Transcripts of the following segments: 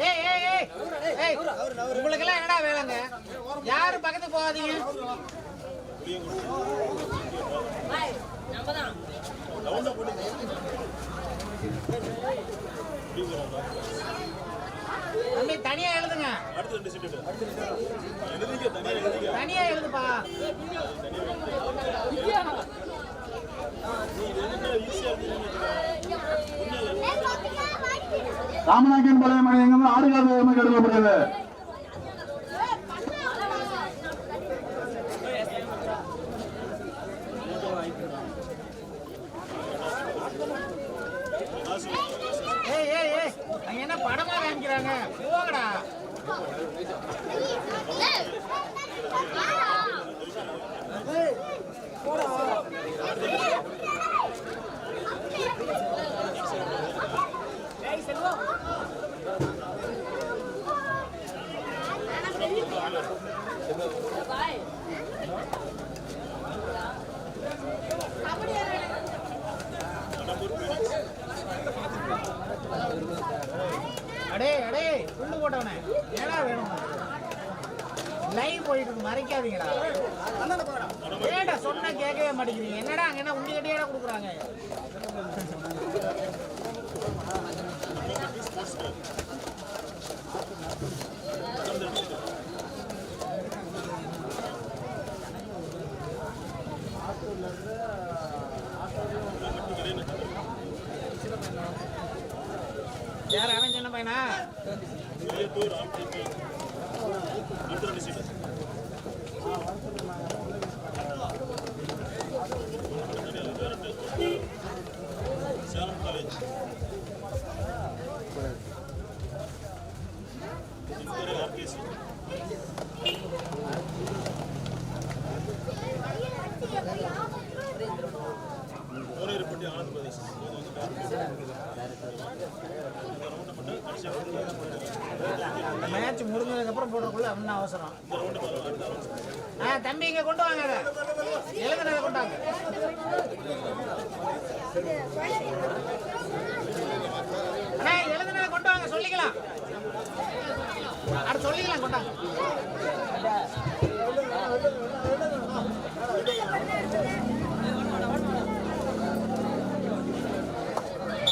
ஏய் ஏய் ஏய் என்னடா வேலைங்க? யாரும் பக்கத்துக்கு போகாதீங்க. தம்பி தனியா எழுதுங்க. தனியா எழுதுப்பா. ராமநாயக்கன் பாளையம் எங்க ஆடுகால் வேகமாக எடுக்கப்படுகிறது ஏய் ஏய் ஏய் அங்க என்ன படமா காமிக்கிறாங்க போங்கடா அடே அடே துண்டு போட்டவனே ஏடா வேணும் லைவ் போயிட்டு இருக்கு மறைக்காதீங்கடா. ஏடா சொன்னா கேட்கவே மாட்டேங்கிறீங்க? என்னடா அங்க என்ன உண்டி கட்டியாடா கொடுக்குறாங்க? யார் அவன் சின்ன பையனா? எழுதுனா கொண்டு வாங்க சொல்லிக்கலாம். அது சொல்லிக்கலாம் கொண்டாங்க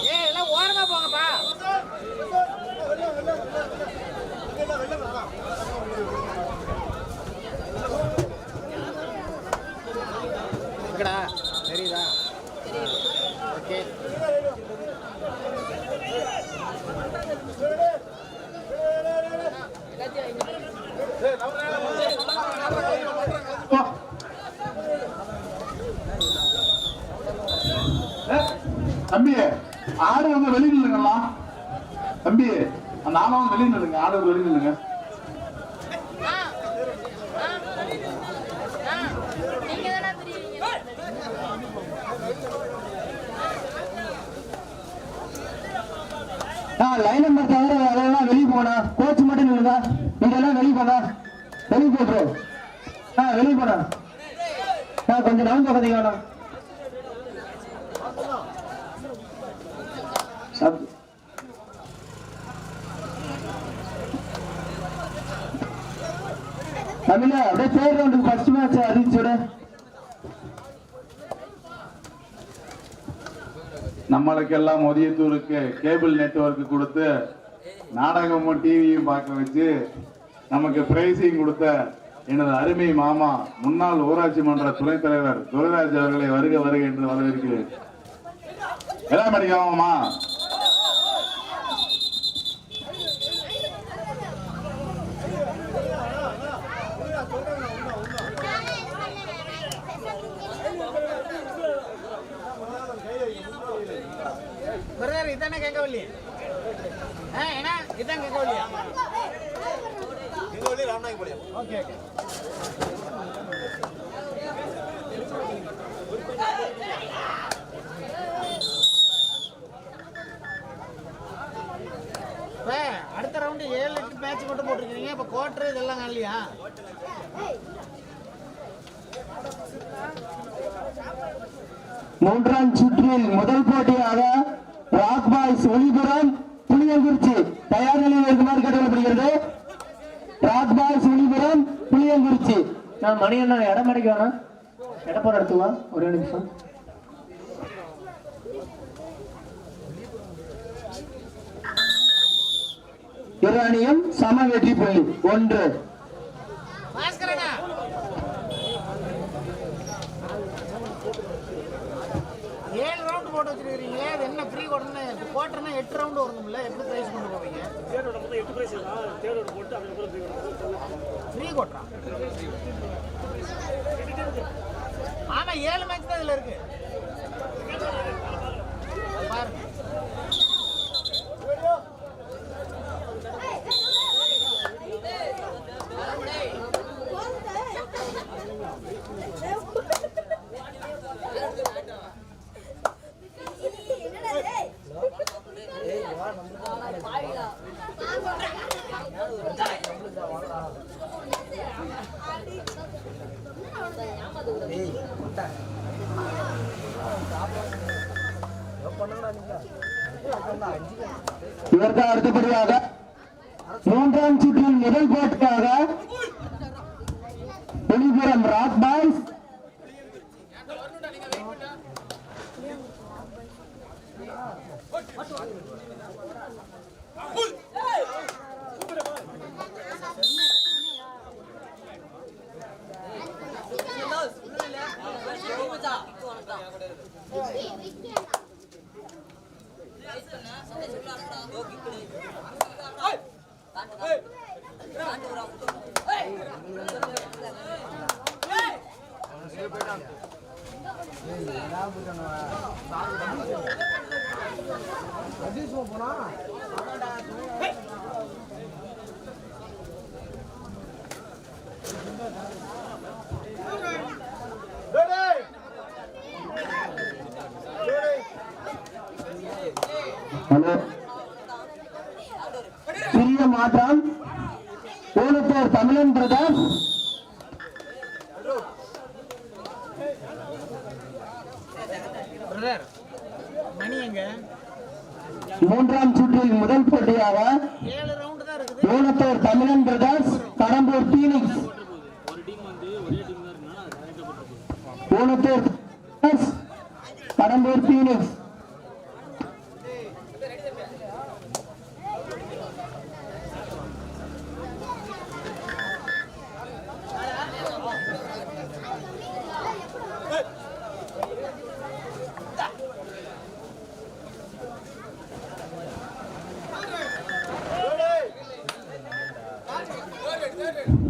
ஏய் எல்லாம் ஓரமா போங்கப்பா எங்கடா தெரியுதா ஓகே தம்பி ஆடு வந்து வெளியே நில்லுங்கம்மா தம்பி அந்த ஆளை வந்து வெளியே நில்லுங்க ஆடு வந்து வெளியே நில்லுங்க நீங்க தானே தெரியுங்க லைன் நம்பர் தவிர அதெல்லாம் வெளியே போனா கோச் மட்டும் நில்லுங்க. நீங்க எல்லாம் வெளியே போனா வெளியே போட்டுரு ஆ வெளியே போனா ஆ கொஞ்சம் நவந்து பார்த்தீங்க வேணாம் சப் தமிழ அப்படியே தேர்ட் ரவுண்டுக்கு ஃபர்ஸ்ட் மேட்ச் அறிவிச்சுடு நம்மளுக்கெல்லாம் மதியத்தூருக்கு கேபிள் நெட்வொர்க் கொடுத்து நாடகமும் டிவியும் பார்க்க வச்சு நமக்கு பிரைஸையும் கொடுத்த எனது அருமை மாமா முன்னாள் ஊராட்சி மன்ற துணைத் தலைவர் துரைராஜ் அவர்களை வருக வருக என்று வரவேற்கிறேன். எல்லாம் படிக்காமமா இதானே கேட்கவில்லையே ஆ என்ன? இதான் கேட்கவில்லையா ஓகே ஓகே. இப்போ அடுத்த ரவுண்டு ஏழு எட்டு மேட்ச் மட்டும் போட்டிருக்கீங்க இப்போ குவார்டர் இதெல்லாம் இல்லையா மூன்றாம் சுற்றில் முதல் போட்டியாக பாய்ஸ் ஒளிபுரம் புளியங்குறிச்சி. தயார் நிலையில் இருக்குமாறு கேட்டுக்கொள்ளப்படுகிறது ராக் பாய்ஸ் ஒளிபுரம் புளியங்குறிச்சி. நான் மணி அண்ணா இடம் அடிக்க வேணாம் இடப்போற எடுத்துவா ஒரே நிமிஷம். இரு அணியும் சம வெற்றி புள்ளி. ஒன்று. போட்டு வச்சிருக்கீங்களே அது என்ன ஃப்ரீ கொடுன்னு போட்டோன்னா எட்டு ரவுண்டு வரணும்ல எப்படி ப்ரைஸ் கொண்டு போவீங்க? தேர்டோட மொத்தம் எட்டு பிரைஸ் தேர்டோட போட்டு அதுக்கப்புறம் free கொடுக்கணும். ஃப்ரீ கொட்டுறான் ஆமா ஏழு மேட்ச் தான் இதுல இருக்கு. இதற்கு அடுத்தபடியாக மூன்றாம் சுற்றின் முதல் போட்டியாக வெளிபுறம் ராக் பாய்ஸ் ஹலோ. சிறிய மாற்றம் ஊனத்தோர் தமிழன் பிரதாப் பிரதர் மணி எங்க மூன்றாம் சுற்றில் முதல் போட்டியாக Unathur Thamizhan brothers Kadambur Phoenix. Unathur Kadambur Phoenix.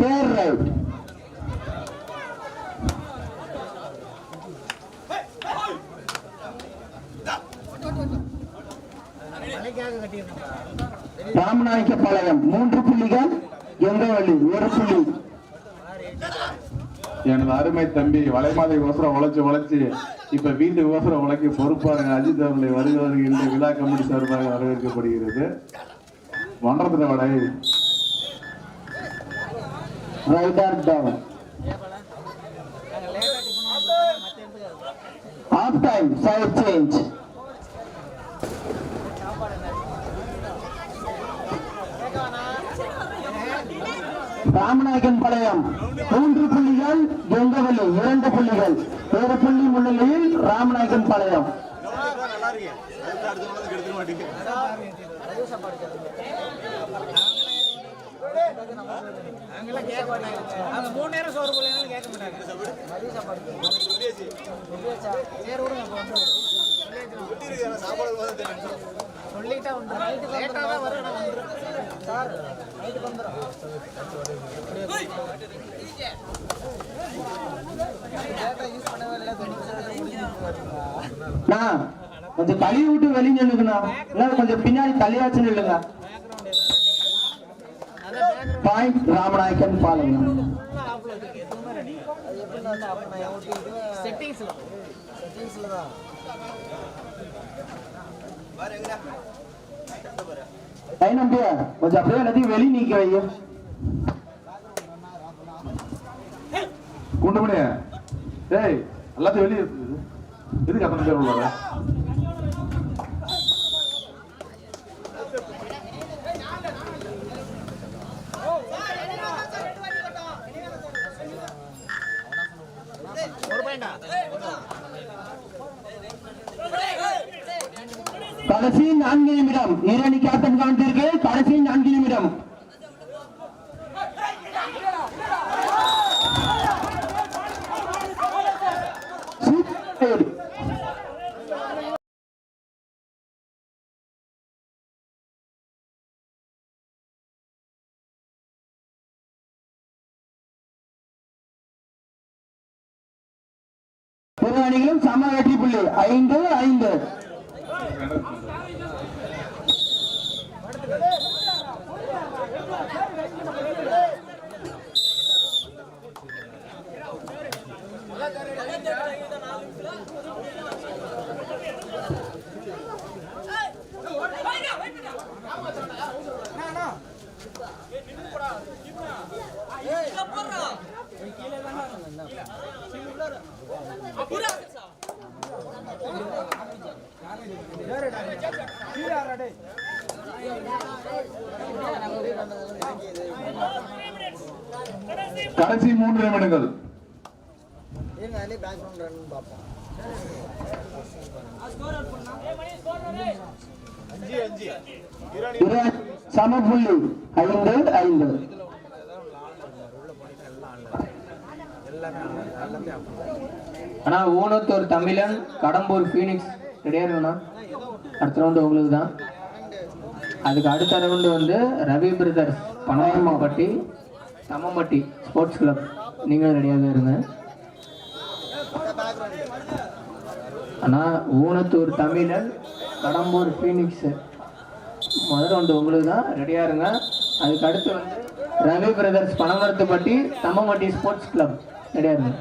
Third raid மலைக்காக மூன்று புள்ளிகள் எங்கவள்ளி ஒரு புள்ளி. எனது அருமை தம்பி வளைமாதை ஓசரம் உழைச்சு உழைச்சு இப்ப வீட்டு ஓசரம் உழைக்க பொறுப்பாருங்க. அஜித் அவர்களை வருகிறவர்கள் வருகின்ற விழா கமிட்டி சார்பாக வரவேற்கப்படுகிறது. மன்றத்தில் வடை. Raider down off time side change Ramanayakan Palayam. மூன்று புள்ளிகள் கெங்கவல்லி இரண்டு புள்ளிகள். ஒரு புள்ளி முன்னிலையில் ராமநாயகன் பாளையம். நல்லா கேட்க மாட்டாங்க அவங்க மூணு நேரம் சோறு போடலாம் கேட்க மாட்டாங்க மதிய சாப்பாடு சரி விடுங்க அப்போ வந்து லேட்டாக தான் வரும் நான் வந்துடும் சார் நைட்டுக்கு வந்துடும் யூஸ் பண்ணவே இல்லை கொஞ்சம் தள்ளி விட்டு வெளியே நில்லுங்கண்ணா. கொஞ்சம் பின்னாடி தள்ளியாச்சுன்னு இல்லைங்க பாயிண்ட் ராமநாயக்கன் பாளையம் செட்டிங்ஸில் நம்பியா கொஞ்சம் அப்படியே எல்லாத்தையும் வெளியே நீக்க வைங்க. குண்டுமணி ஏய் எல்லாத்தையும் வெளியே இருக்குது எதுக்கு அத்தனை பேர் உள்ள? கடைசி நான்கு நிமிடம். இரணி கேப்டன் காண்பீர்கள். கடைசி நான்கு நிமிடம். இரு அணிகளும் சம வெற்றி புள்ளி. ஐந்து ஐந்து கடைசி மூன்று நிமிடங்கள் அஞ்சு அஞ்சு ஈரானி இரு சம புள்ளி. ஐந்து ஐந்து. அண்ணா ஊனத்தூர் தமிழன் கடம்பூர் ஃபீனிக்ஸ் ரெடியாருங்கண்ணா அடுத்த ரவுண்டு உங்களுக்கு தான் அதுக்கு அடுத்த ரவுண்டு வந்து Ravi brothers Panamarathupatti Thammampatti sports club. நீங்களும் ரெடியாக இருங்க. அண்ணா ஊனத்தூர் தமிழன் கடம்பூர் ஃபீனிக்ஸ் முதல் ரவுண்டு உங்களுக்கு தான் ரெடியாக இருங்க. அதுக்கு அடுத்து வந்து Ravi brothers Panamarathupatti Thammampatti sports club. ரெடியாக இருங்க.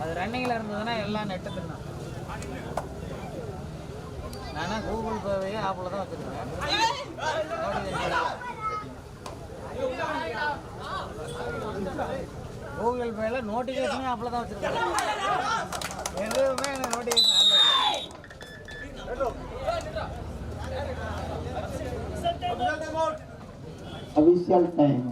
அது ரன்னிங்கில் இருந்ததுன்னா எல்லாம் நெட்டு தான் நானா கூகுள் பேவையே ஆப்பில் தான் வச்சுருக்கேன். கூகுள் பேல நோட்டிஃபிகேஷனே ஆப்பில் தான் வச்சுருக்கேன். எதுவுமே எனக்கு நோட்டிஃபிகேஷன் அபிஷியல் டைம்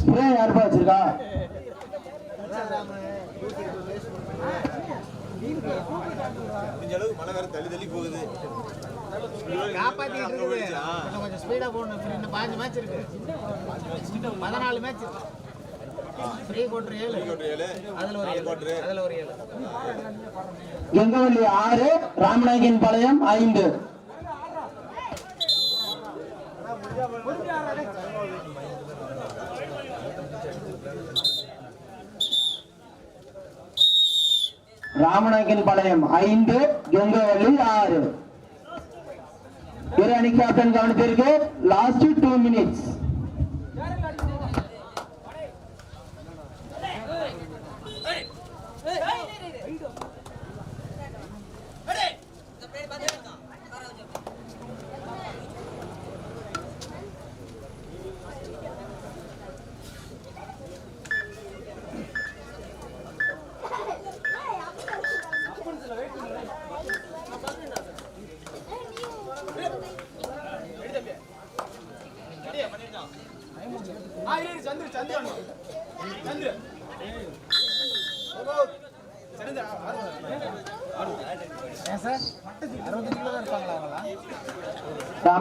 ஸ்ப்ரே யாருப்பா வச்சிருக்கா? முடிஞ்ச அளவுக்கு மழை வேற தள்ளி தள்ளி போகுது. காப்பாத்திட்டு இருக்குது கொஞ்சம் ஸ்பீடா போகணும் இன்னும் பாஞ்சு மேட்ச் இருக்கு. பதினாலு மேட்ச் ஃப்ரீ கோட்டர் ஏழு. ஏழு. அதுல ஒரு ஏழு. அதுல ஒரு ஏழு. கெங்கவல்லி ஆறு ராமநாயகன் பாளையம் ஐந்து. ராமநாயகன் பாளையம் ஐந்து கங்கவள்ளி ஆறு. இரு அணி கேப்டன் கவனத்திற்கு last two minutes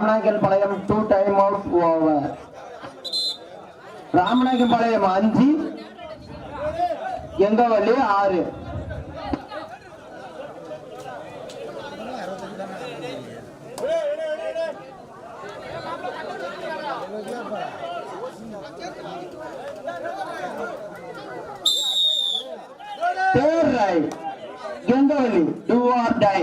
Ramanayakan Palayam two time out over Ramanayakan Palayam அஞ்சு எங்கவல்லி ஆறு. Third raid Engavalli do or die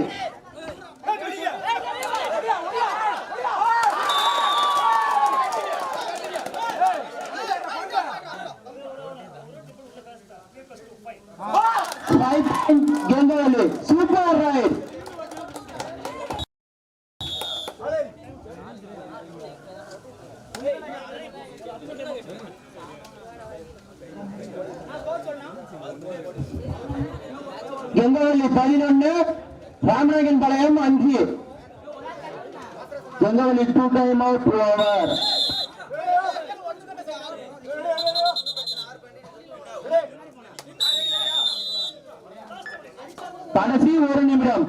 Gengavalli பதினொன்னு ராமநாயகன் பாளையம் அஞ்சு. Gengavalli two time out over கடைசி ஒரு நிமிடம்.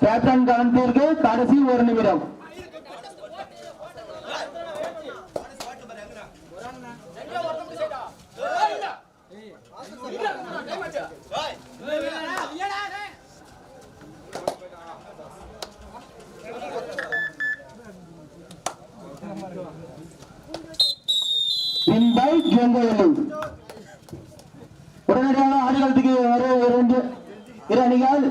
கேப்டன் கவனத்திற்கு கடைசி ஒரு நிமிடம். வின் பை உடனடியாக ஆடுகளத்துக்கு வர இரண்டு இரு அணிகள்